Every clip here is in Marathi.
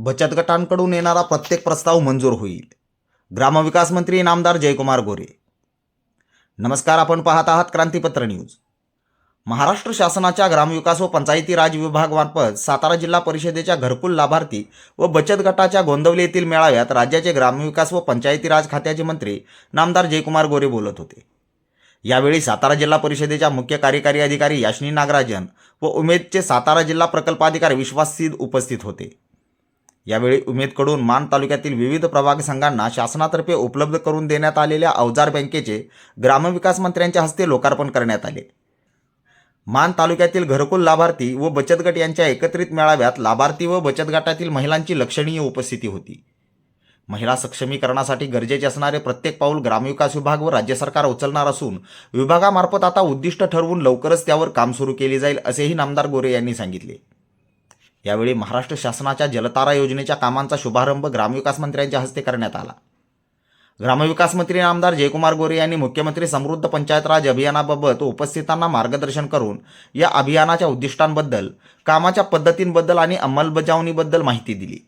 बचत गटांकडून येणारा प्रत्येक प्रस्ताव मंजूर होईल. ग्रामविकास मंत्री नामदार जयकुमार गोरे. नमस्कार आपण पाहत आहात क्रांतीपत्र न्यूज. महाराष्ट्र शासनाच्या ग्रामविकास व पंचायती राज विभागामार्फत सातारा जिल्हा परिषदेच्या घरकुल लाभार्थी व बचत गटाच्या गोंदवली येथील मेळाव्यात राज्याचे ग्रामविकास व पंचायती राज खात्याचे मंत्री नामदार जयकुमार गोरे बोलत होते. यावेळी सातारा जिल्हा परिषदेच्या मुख्य कार्यकारी अधिकारी याशनी नागराजन व उमेदचे सातारा जिल्हा प्रकल्पाधिकारी विश्वास सिद उपस्थित होते. यावेळी उमेदकडून मान तालुक्यातील विविध प्रभाग संघांना शासनातर्फे उपलब्ध करून देण्यात आलेल्या अवजार बँकेचे ग्रामविकास मंत्र्यांच्या हस्ते लोकार्पण करण्यात आले. मान तालुक्यातील घरकुल लाभार्थी व बचत गट यांच्या एकत्रित मेळाव्यात लाभार्थी व बचत गटातील महिलांची लक्षणीय उपस्थिती होती. महिला सक्षमीकरणासाठी गरजेचे असणारे प्रत्येक पाऊल ग्रामविकास विभाग व राज्य सरकार उचलणार असून विभागामार्फत आता उद्दिष्ट ठरवून लवकरच त्यावर काम सुरू केले जाईल असेही नामदार गोरे यांनी सांगितले. यावेळी महाराष्ट्र शासनाच्या जलतारा योजनेच्या कामांचा शुभारंभ ग्रामविकास मंत्र्यांच्या हस्ते करण्यात आला. ग्रामविकास मंत्री आमदार जयकुमार गोरे यांनी मुख्यमंत्री समृद्ध पंचायत राज अभियानाबाबत उपस्थितांना मार्गदर्शन करून या अभियानाच्या उद्दिष्टांबद्दल कामाच्या पद्धतींबद्दल आणि अंमलबजावणीबद्दल माहिती दिली.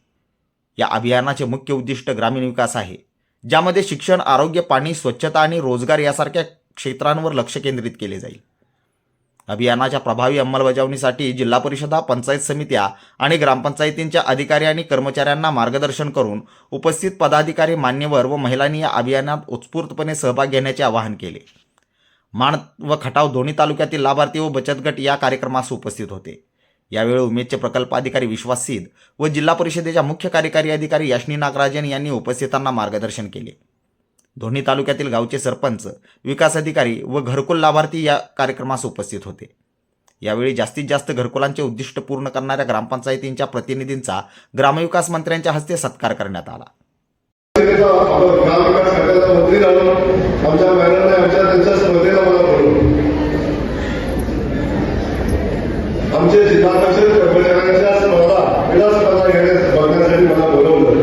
या अभियानाचे मुख्य उद्दिष्ट ग्रामीण विकास आहे ज्यामध्ये शिक्षण आरोग्य पाणी स्वच्छता आणि रोजगार यासारख्या क्षेत्रांवर लक्ष केंद्रित केले जाईल. अभियानाच्या प्रभावी अंमलबजावणीसाठी जिल्हा परिषदा पंचायत समित्या आणि ग्रामपंचायतींच्या अधिकारी आणि कर्मचाऱ्यांना मार्गदर्शन करून उपस्थित पदाधिकारी मान्यवर व महिलांनी या अभियानात उत्स्फूर्तपणे सहभाग घेण्याचे आवाहन केले. माण व खटाव दोन्ही तालुक्यातील लाभार्थी व बचत गट या कार्यक्रमास उपस्थित होते. यावेळी उमेदचे प्रकल्प अधिकारी विश्वास सिद व जिल्हा परिषदेच्या मुख्य कार्यकारी अधिकारी याशनी नागराजन यांनी उपस्थितांना मार्गदर्शन केले. दोन्ही तालुक्यातील गावचे सरपंच विकास अधिकारी व घरकुल लाभार्थी या कार्यक्रमास उपस्थित होते. यावेळी जास्तीत जास्त घरकुलांचे उद्दिष्ट पूर्ण करणाऱ्या ग्रामपंचायतींच्या प्रतिनिधींचा ग्रामविकास मंत्र्यांच्या हस्ते सत्कार करण्यात आला. आमचे कर्मचाऱ्यांच्या स्पर्धा क्रीडा स्पर्धा घेण्यास बघण्यासाठी मला बोलवलं.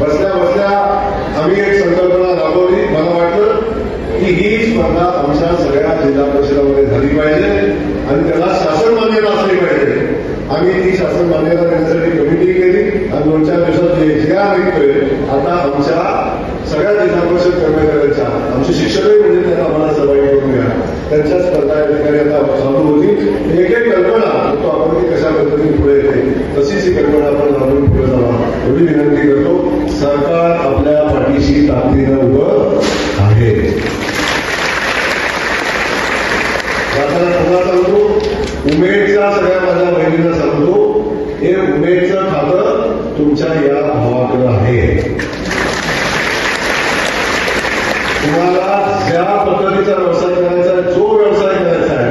बसल्या बसल्या परिषदामध्ये पाहिजे आणि त्याला शासन मान्यता असली पाहिजे. आम्ही ती शासन मान्यता देण्यासाठी कमिटी केली आणि दोन चार दिवसात जे ऐकतोय आता आमच्या सगळ्या जिल्हा परिषद कर्मचाऱ्यांच्या आमचे शिक्षकही म्हणजे त्यांना आम्हाला सहभागी करून घ्या. त्यांच्या स्पर्धा या ठिकाणी आता चालू होती. एक एक कल्पना तो आपण ती कशा पद्धतीने पुढे येते. तशीच ही कल्पना आपण राबवून पुढे जावा. एवढी विनंती करतो. सरकार आपल्या पाठीशी ताकदीनं उभं आहे. जाताना पुन्हा सांगतो. उमेदचा सगळ्या माझ्या बहिणींना सांगतो. हे उमेदचं खातं तुमच्या या भावाकडं आहे. तुम्हाला ज्या पद्धतीचा व्यवसाय करायचा आहे जो व्यवसाय करायचा आहे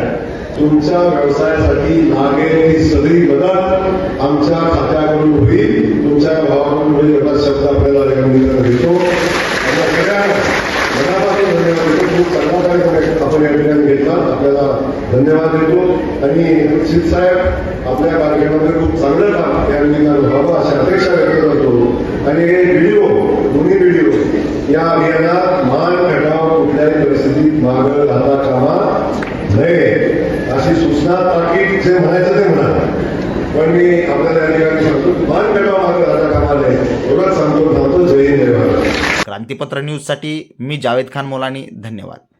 तुमच्या व्यवसायासाठी लागेल ती सगळी मदत आमच्या खात्याकडून होईल. तुमच्या भावाकडून होईल एवढा शब्द आपल्याला रेखांकित देतो आम्हाला सगळ्यांना मनापासून धन्यवाद देतो खूप चांगला कार्यक्रम आपण या ठिकाणी घेतला आपल्याला धन्यवाद देतो आणि शिव साहेब आपल्या कार्यक्रमामध्ये खूप चांगलं काम या निमित्तानं व्हावं अशी अपेक्षा व्यक्त करतो आणि हे व्हिडिओ दोन्ही व्हिडिओ या अभियानात मान खटाव कुठल्याही परिस्थितीत मागं राहता कामा नये अशी सूचना ताकीद जे म्हणायचं ते म्हणा पण मी आपल्याला या ठिकाणी सांगतो मान खटाव मागं राहता कामा नये एवढंच सांगतो सांगतो जय हिंद जय भारत क्रांतीपत्र न्यूजसाठी मी जावेद खान मोलानी धन्यवाद.